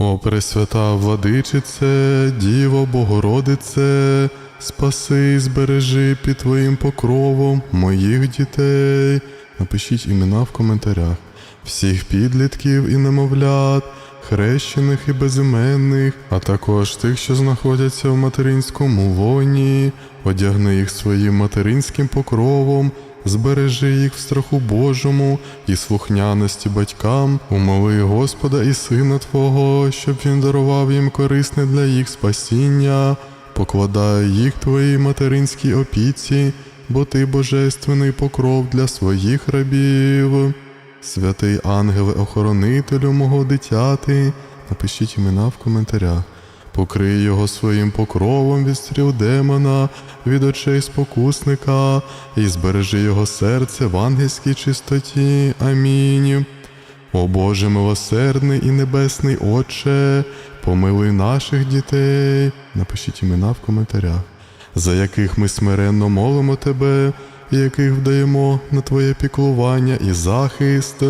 О Пресвята владичице, Діво Богородице, спаси і збережи під Твоїм покровом моїх дітей. Напишіть імена в коментарях. Всіх підлітків і немовлят, хрещених і безіменних, а також тих, що знаходяться в материнському лоні, одягни їх своїм материнським покровом, збережи їх в страху Божому і слухняності батькам, умови Господа і Сина Твого, щоб Він дарував їм корисне для їх спасіння, покладай їх Твоїй материнській опіці, бо Ти божественний покров для своїх рабів. Святий ангеле охоронителю мого дитяти, напишіть імена в коментарях. Покрий його своїм покровом від стріл демона, від очей спокусника, і збережи його серце в ангельській чистоті. Амінь. О Боже милосердний і небесний Отче, помилуй наших дітей. Напишіть імена в коментарях, за яких ми смиренно молимо Тебе, і яких вдаємо на Твоє піклування і захист.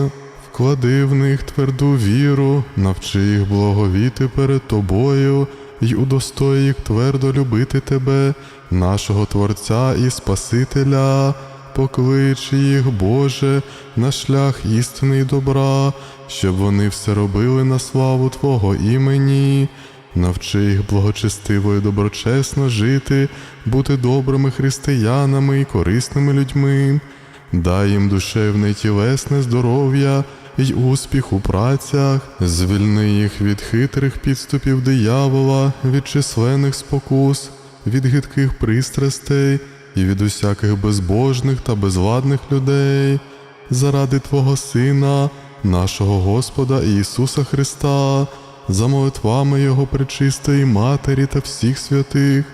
Вклади в них тверду віру, навчи їх благовіти перед Тобою й удостой їх твердо любити Тебе, нашого Творця і Спасителя. Поклич їх, Боже, на шлях істини й добра, щоб вони все робили на славу Твого імені. Навчи їх благочестиво і доброчесно жити, бути добрими християнами і корисними людьми. Дай їм душевне й тілесне здоров'я й успіх у працях, звільни їх від хитрих підступів диявола, від численних спокус, від гидких пристрастей і від усяких безбожних та безладних людей, заради Твого Сина, нашого Господа Ісуса Христа, за молитвами Його пречистої Матері та всіх святих,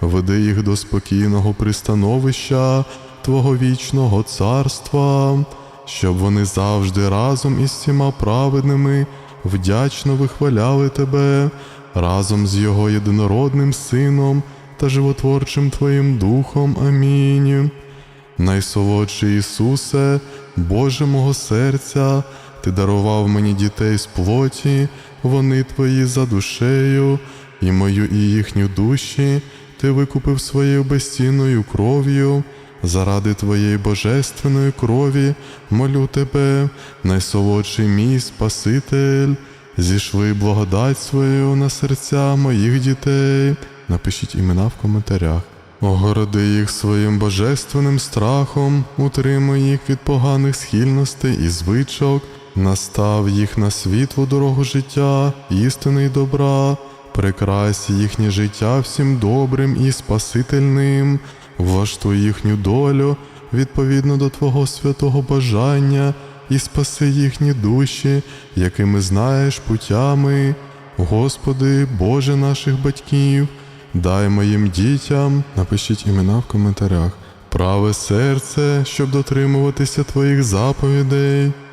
веди їх до спокійного пристановища Твого вічного царства, щоб вони завжди разом із всіма праведними вдячно вихваляли Тебе, разом з Його єдинородним Сином та животворчим Твоїм Духом. Амінь. Найсолодший Ісусе, Боже мого серця, Ти дарував мені дітей з плоті, вони Твої за душею, і мою, і їхню душі, Ти викупив своєю безцінною кров'ю. Заради Твоєї божественної крові молю Тебе, найсолодший мій Спаситель, зійшли благодать свою на серця моїх дітей. Напишіть імена в коментарях. Огороди їх своїм божественним страхом, утримуй їх від поганих схильностей і звичок, настав їх на світлу дорогу життя, істини й добра, прикрась їхнє життя всім добрим і спасительним, влаштуй їхню долю відповідно до Твого святого бажання і спаси їхні душі, якими знаєш путями. Господи, Боже наших батьків, дай моїм дітям, напишіть імена в коментарях, праве серце, щоб дотримуватися Твоїх заповідей,